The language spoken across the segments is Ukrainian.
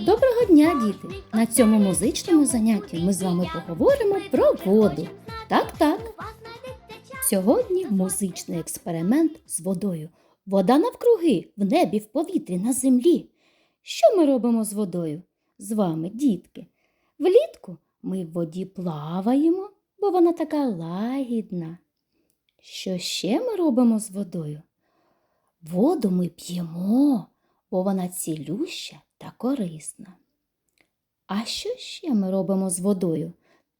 Доброго дня, діти! На цьому музичному занятті ми з вами поговоримо про воду. Так, так. Сьогодні музичний експеримент з водою. Вода навкруги, в небі, в повітрі, на землі. Що ми робимо з водою? З вами, дітки. Влітку ми в воді плаваємо, бо вона така лагідна. Що ще ми робимо з водою? Воду ми п'ємо, бо вона цілюща та корисна. А що ще ми робимо з водою?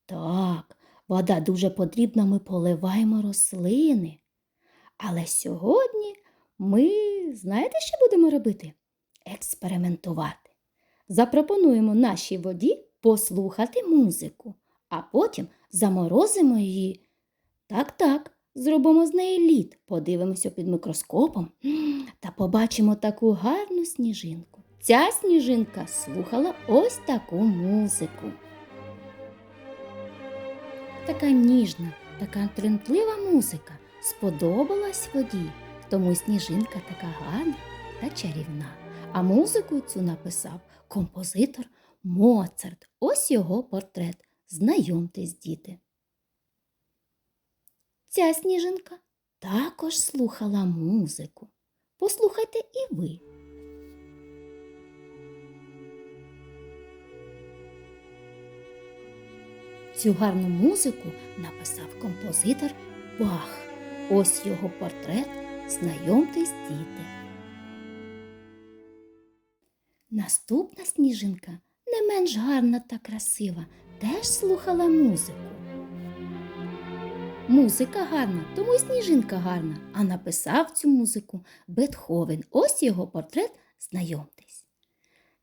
Так, вода дуже потрібна, ми поливаємо рослини. Але сьогодні ми, знаєте, що будемо робити? Експериментувати. Запропонуємо нашій воді послухати музику, а потім заморозимо її. Так, так, зробимо з неї лід, подивимося під мікроскопом та побачимо таку гарну сніжинку. Ця сніжинка слухала ось таку музику. Така ніжна, така тремтлива музика сподобалась воді, тому сніжинка така гарна та чарівна. А музику цю написав композитор Моцарт. Ось його портрет. Знайомтесь, діти. Ця сніжинка також слухала музику. Послухайте і ви. Цю гарну музику написав композитор Бах. Ось його портрет. Знайомтесь, діти. Наступна сніжинка не менш гарна та красива, теж слухала музику. Музика гарна, тому й сніжинка гарна, а написав цю музику Бетховен. Ось його портрет, знайомтесь.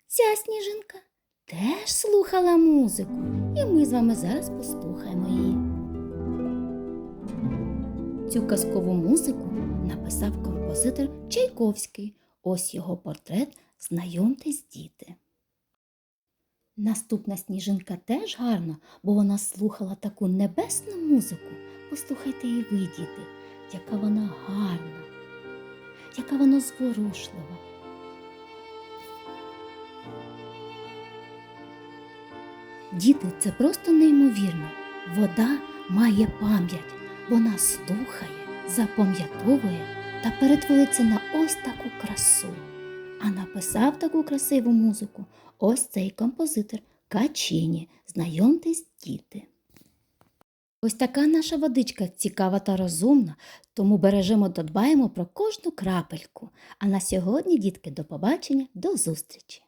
Ця сніжинка теж слухала музику, і ми з вами зараз послухаємо її. Цю казкову музику написав композитор Чайковський. Ось його портрет, знайомтесь, діти. Наступна сніжинка теж гарна, бо вона слухала таку небесну музику. Послухайте і ви, діти, яка вона гарна, яка вона зворушлива. Діти, це просто неймовірно. Вода має пам'ять, вона слухає, запам'ятовує та перетвориться на ось таку красу. А написав таку красиву музику ось цей композитор Качині. Знайомтесь, діти. Ось така наша водичка цікава та розумна, тому бережемо та дбаємо про кожну крапельку. А на сьогодні, дітки, до побачення, до зустрічі!